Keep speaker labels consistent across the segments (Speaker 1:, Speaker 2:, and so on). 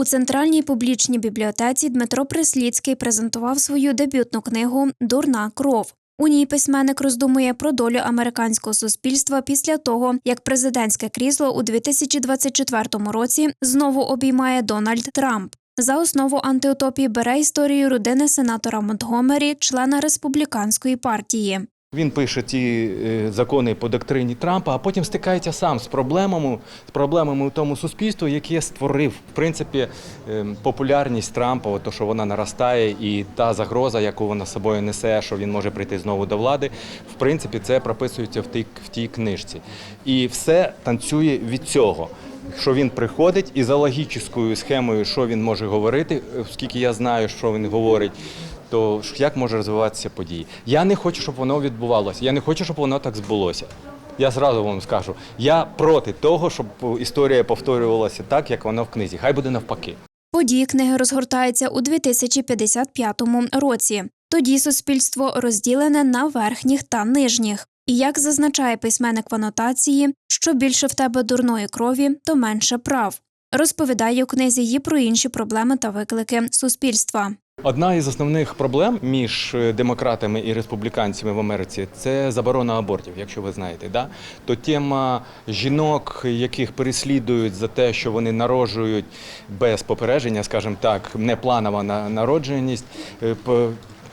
Speaker 1: У центральній публічній бібліотеці Дмитро Присліцький презентував свою дебютну книгу Дурна кров. У ній письменник роздумує про долю американського суспільства після того, як президентське крісло у 2024 році знову обіймає Дональд Трамп. За основу антиутопії бере історію родини сенатора Монтгомері, члена республіканської партії.
Speaker 2: Він пише ті е, закони по доктрині Трампа, а потім стикається сам з проблемами, з проблемами у тому суспільстві, яке створив. В принципі, е, популярність Трампа, то що вона наростає, і та загроза, яку вона собою несе, що він може прийти знову до влади. В принципі, це прописується в тій, в тій книжці. І все танцює від цього. Що він приходить і за логічною схемою, що він може говорити, оскільки я знаю, що він говорить, то як може розвиватися події? Я не хочу, щоб воно відбувалося. Я не хочу, щоб воно так збулося. Я зразу вам скажу, я проти того, щоб історія повторювалася так, як воно в книзі. Хай буде навпаки.
Speaker 1: Події книги розгортаються у 2055 році. Тоді суспільство розділене на верхніх та нижніх. І як зазначає письменник в анотації, що більше в тебе дурної крові, то менше прав. Розповідає у книзі її про інші проблеми та виклики суспільства.
Speaker 2: Одна із основних проблем між е, демократами і республіканцями в Америці це заборона абортів, якщо ви знаєте. Да? То тема жінок, яких переслідують за те, що вони народжують без попередження, скажімо так, непланова народженість.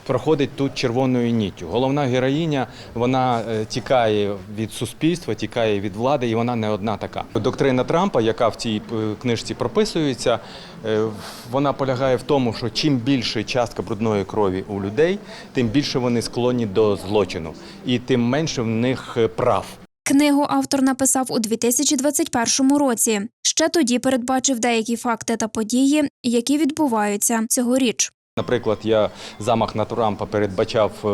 Speaker 2: Проходить тут червоною ніттю. Головна героїня вона е, тікає від суспільства, тікає від влади, і вона не одна така. Доктрина Трампа, яка в цій е, книжці прописується, е, вона полягає в тому, що чим більше частка брудної крові у людей, тим більше вони склонні до злочину, і тим менше в них прав.
Speaker 1: Книгу автор написав у 2021 році. Ще тоді передбачив деякі факти та події, які відбуваються цьогоріч.
Speaker 2: Наприклад, я замах на Трампа передбачав е,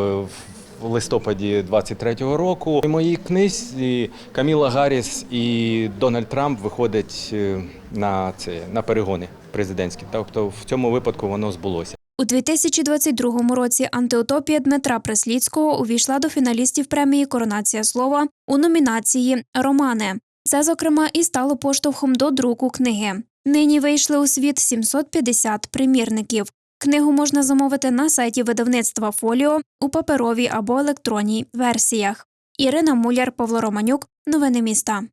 Speaker 2: в листопаді 23-го року. У моїй книзі Каміла Гарріс і Дональд Трамп виходять е, на це на перегони президентські. Тобто в цьому випадку воно збулося.
Speaker 1: У 2022 році антиутопія Дмитра Преслідського увійшла до фіналістів премії Коронація слова у номінації Романи. Це, зокрема, і стало поштовхом до друку книги. Нині вийшли у світ 750 примірників. Книгу можна замовити на сайті видавництва Фоліо у паперовій або електронній версіях. Ірина Муляр, Павло Романюк. Новини міста.